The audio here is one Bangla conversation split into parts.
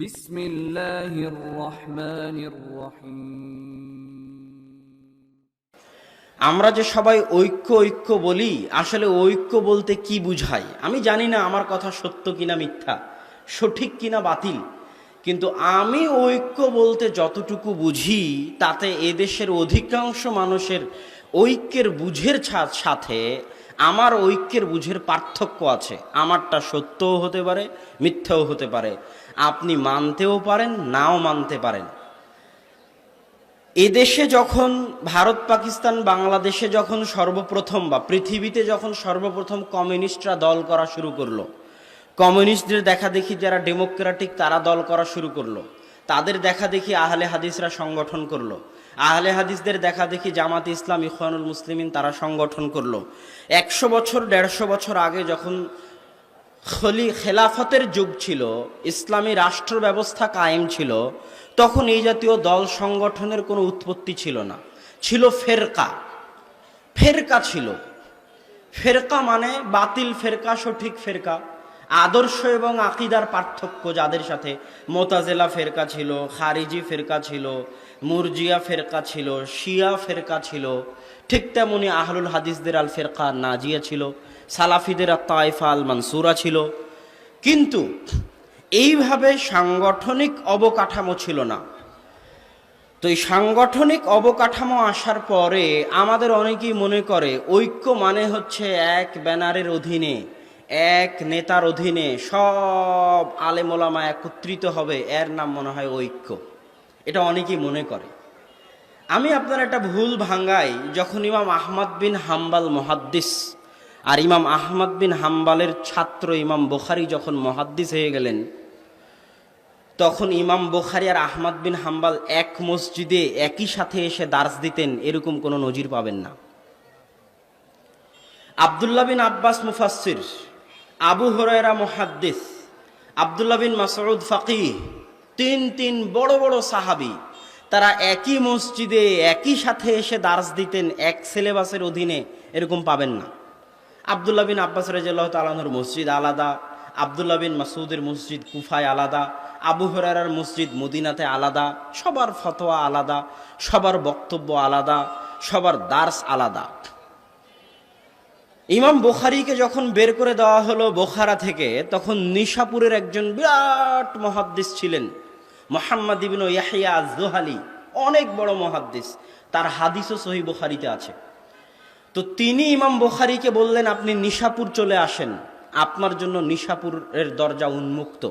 بسم الله الرحمن الرحيم আমরা যে সবাই ঐক্য ঐক্য বলি আসলে ঐক্য বলতে কি বুঝায় আমি জানি না আমার কথা সত্য কিনা মিথ্যা সঠিক কিনা বাতিল কিন্তু আমি ঐক্য বলতে যতটুকু বুঝি তাতে এদেশের অধিকাংশ মানুষের ঐক্যের বুঝের ছা- সাথে আমার ঐক্যের বুঝের পার্থক্য আছে। আমারটা সত্যও হতে পারে, মিথ্যাও হতে পারে। আপনি মানতেও পারেন, নাও মানতে পারেন। এদেশে যখন ভারত, পাকিস্তান, বাংলাদেশে যখন সর্বপ্রথম বা পৃথিবীতে যখন সর্বপ্রথম কমিউনিস্টরা দল করা শুরু করল, কমিউনিস্টদের দেখা দেখি যারা ডেমোক্রেটিক তারা দল করা শুরু করল। তাদের দেখা দেখি আহলে হাদিসরা সংগঠন করল। আহলে হাদিসদের দেখা দেখি জামাত ইসলাম, ইখওয়ানুল মুসলিমিন, তারা সংগঠন করল। একশো বছর, দেড়শো বছর আগে যখন খলি, খেলাফতের যুগ ছিল, ইসলামী রাষ্ট্র ব্যবস্থা কায়েম ছিল, তখন এই জাতীয় দল সংগঠনের কোনো উৎপত্তি ছিল না। ছিল ফেরকা। ফেরকা ছিল। ফেরকা মানে বাতিল ফেরকা, সঠিক ফেরকা। আদর্শ এবং আকিদার পার্থক্য যাদের সাথে? মোতাজেলা ফেরকা ছিল, খারিজি ফেরকা ছিল, মুরজিয়া ফেরকা ছিল, শিয়া ফেরকা ছিল। ঠিক তেমনি আহলুল হাদিসদের আল ফেরকা নাজিয়া ছিল, সালাফিদের আর তাইফা আল মানসুরা ছিল। কিন্তু এইভাবে সাংগঠনিক অবকাঠামো ছিল না। তো এই সাংগঠনিক অবকাঠামো আসার পরে আমাদের অনেকেই মনে করে, ঐক্য মানে হচ্ছে এক ব্যানারের অধীনে এক নেতার অধীনে সব আলেমোলামা একত্রিত হবে, এর নাম মনে হয় ঐক্য। এটা অনেকেই মনে করে। আমি আপনার একটা ভুল ভাঙ্গাই, যখন ইমাম আহমদ বিন হাম্বাল মহাদ্দিস আর ইমাম আহমদ বিন হাম্বালের ছাত্র ইমাম বোখারি যখন মহাদ্দিস হয়ে গেলেন, তখন ইমাম বোখারি আর আহমদ বিন হাম্বাল এক মসজিদে একই সাথে এসে দার্স দিতেন, এরকম কোনো নজির পাবেন না। আবদুল্লাহ বিন আব্বাস মুফাসির আবু হরাইরা মুহাদ্দিস, আবদুল্লাহ বিন মাসউদ ফাকিহ, তিন তিন বড় বড় সাহাবি, তারা একই মসজিদে একই সাথে এসে দার্স দিতেন, এক সিলেবাসের অধীনে এরকম পাবেন না। আবদুল্লাহ বিন আব্বাস রাজিয়াল্লাহ তালানোর মসজিদ আলাদা, আবদুল্লাহ বিন মাসুদের মসজিদ কুফায় আলাদা, আবু হরার মসজিদ মদিনাতে আলাদা, সবার ফতোয়া আলাদা, সবার বক্তব্য আলাদা, সবার দার্স আলাদা। ইমাম বোখারিকে যখন বের করে দেওয়া হলো বোখারা থেকে, তখন নিশাপুরের একজন বিরাট মহাদ্দিস ছিলেন, মোহাম্মদ ইবিন ইয়াহিয়া জোহালি অনেক বড় মহাদ্দিস। তার হাদিসও সহি বোখারিতে আছে। তো তিনি ইমাম বোখারিকে বললেন, আপনি নিশাপুর চলে আসেন। আপনার জন্য নিশাপুরের দরজা উন্মুক্ত।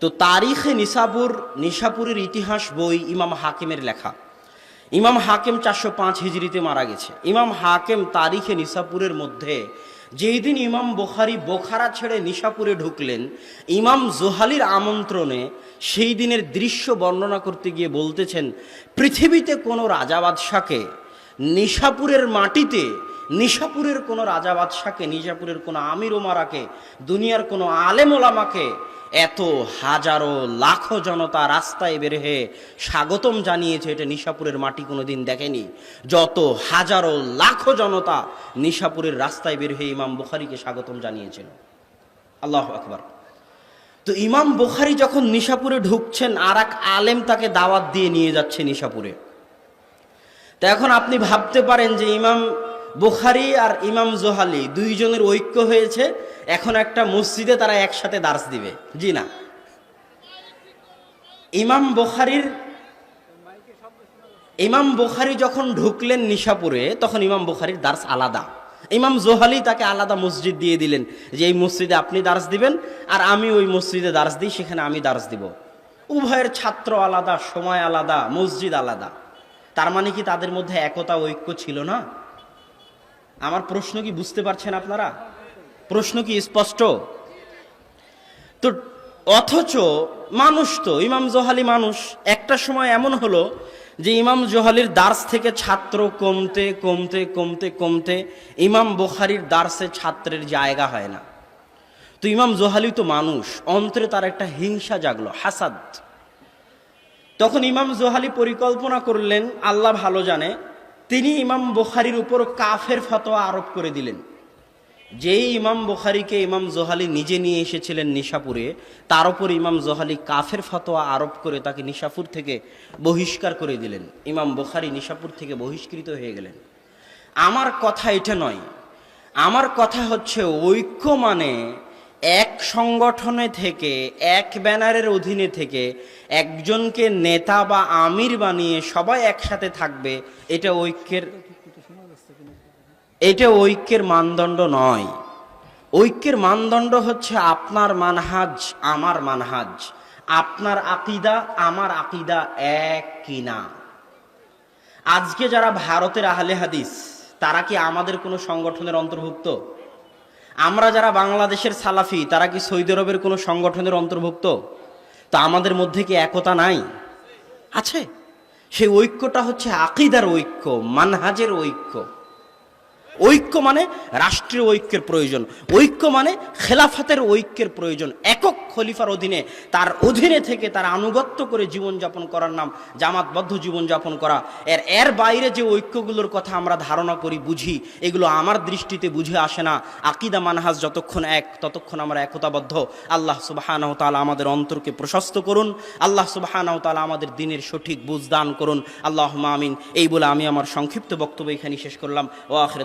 তো তারিখে নিশাপুর, নিশাপুরের ইতিহাস বই ইমাম হাকিমের লেখা। ইমাম হাকিম চারশো পাঁচ হিজড়িতে মারা গেছে। ইমাম হাকিম তারিখে নিশাপুরের মধ্যে যেই দিন ইমাম বোখারি বোখারা ছেড়ে নিশাপুরে ঢুকলেন, ইমাম জোহালির আমন্ত্রণে সেই দিনের দৃশ্য বর্ণনা করতে গিয়ে বলতেছেন, পৃথিবীতে কোনো রাজা বাদশাকে নিশাপুরের মাটিতে নিশাপুরের কোনো রাজা বাদশাকে নিশাপুরের কোনো আমির ওমারাকে, দুনিয়ার কোনো আলেম ওলামাকে এত হাজারো লাখো জনতা রাস্তায় বের হয়ে স্বাগতম জানিয়েছে এটা নিশাপুরের মাটি কোনোদিন দেখেনি। যত হাজারো লাখো জনতা নিশাপুরের রাস্তায় বের হয়ে ইমাম বুখারিকে স্বাগতম জানিয়েছিল। আল্লাহ আকবার। তো ইমাম বুখারি যখন নিশাপুরে ঢুকছেন আর এক আলেম তাকে দাওয়াত দিয়ে নিয়ে যাচ্ছে নিশাপুরে। তো এখন আপনি ভাবতে পারেন যে ইমাম বুখারি আর ইমাম জোহালি দুইজনের ঐক্য হয়েছে এখন একটা মসজিদে তারা একসাথে দার্স দিবে। জি না। ইমাম বুখারির ইমাম বুখারি যখন ঢুকলেন নিশাপুরে, তখন ইমাম বুখারির দার্স আলাদা। ইমাম জোহালি তাকে আলাদা মসজিদ দিয়ে দিলেন যে, এই মসজিদে আপনি দার্স দিবেন আর আমি ওই মসজিদে দার্স দিই, সেখানে আমি দার্স দিব। উভয়ের ছাত্র আলাদা, সময় আলাদা, মসজিদ আলাদা। তার মানে কি তাদের মধ্যে একতা ঐক্য ছিল না? আমার প্রশ্ন কি বুঝতে পারছেন আপনারা? প্রশ্ন কি স্পষ্ট? তো অথচ মানুষ তো, ইমাম জোহালি মানুষ, একটা সময় এমন হলো যে ইমাম জোহালির দার্স থেকে ছাত্র কমতে কমতে কমতে কমতে ইমাম বুখারির দার্সে ছাত্রের জায়গা হয় না। তো ইমাম জোহালি তো মানুষ, অন্তরে তার একটা হিংসা জাগলো, হাসাদ। তখন ইমাম জোহালি পরিকল্পনা করলেন, আল্লাহ ভালো জানে, তিনি ইমাম বুখারির উপর কাফের ফতোয়া আরোপ করে দিলেন। যেই ইমাম বুখারিকে ইমাম জোহালি নিজে নিয়ে এসেছিলেন নিশাপুরে, তার উপর ইমাম জোহালি কাফের ফতোয়া আরোপ করে তাকে নিশাপুর থেকে বহিষ্কার করে দিলেন। ইমাম বুখারি নিশাপুর থেকে বহিষ্কৃত হয়ে গেলেন। আমার কথা এটা নয়। আমার কথা হচ্ছে ঐক্য মানে এক সংগঠনে থেকে, এক ব্যানারের অধীনে থেকে একজনকে নেতা বা আমির বানিয়ে সবাই একসাথে থাকবে, এটা ঐক্যের এটা ঐক্যের মানদণ্ড নয়। ঐক্যের মানদণ্ড হচ্ছে আপনার মানহাজ, আমার মানহাজ। আপনার আকিদা, আমার আকিদা এক কিনা আজকে যারা ভারতের আহলে হাদিস, তারা কি আমাদের কোনো সংগঠনের অন্তর্ভুক্ত? আমরা যারা বাংলাদেশের সালাফি, তারা কি সৌদি আরবের কোনো সংগঠনের অন্তর্ভুক্ত? তা আমাদের মধ্যে কি একতা নাই? আছে। সেই ঐক্যটা হচ্ছে আকিদার ঐক্য, মানহাজের ঐক্য। ঐক্য মানে রাষ্ট্রীয় ঐক্যের প্রয়োজন। ঐক্য মানে খেলাফতের ঐক্যের প্রয়োজন। একক খলিফার অধীনে তার অধীনে থেকে তার আনুগত্য করে জীবনযাপন করার নাম জামাতবদ্ধ জীবনযাপন করা। এর এর বাইরে যে ঐক্যগুলোর কথা আমরা ধারণা করি, বুঝি, এগুলো আমার দৃষ্টিতে বুঝে আসে না। আকিদা মানহাজ যতক্ষণ এক, ততক্ষণ আমরা একতাবদ্ধ। আল্লাহ সুবাহানাহ তালা আমাদের অন্তরকে প্রশস্ত করুন। আল্লাহ সুবাহানাহ তালা আমাদের দিনের সঠিক বুঝ দান করুন। আল্লাহ মামিন এই বলে আমি আমার সংক্ষিপ্ত বক্তব্য এখানে শেষ করলাম। ও আখরে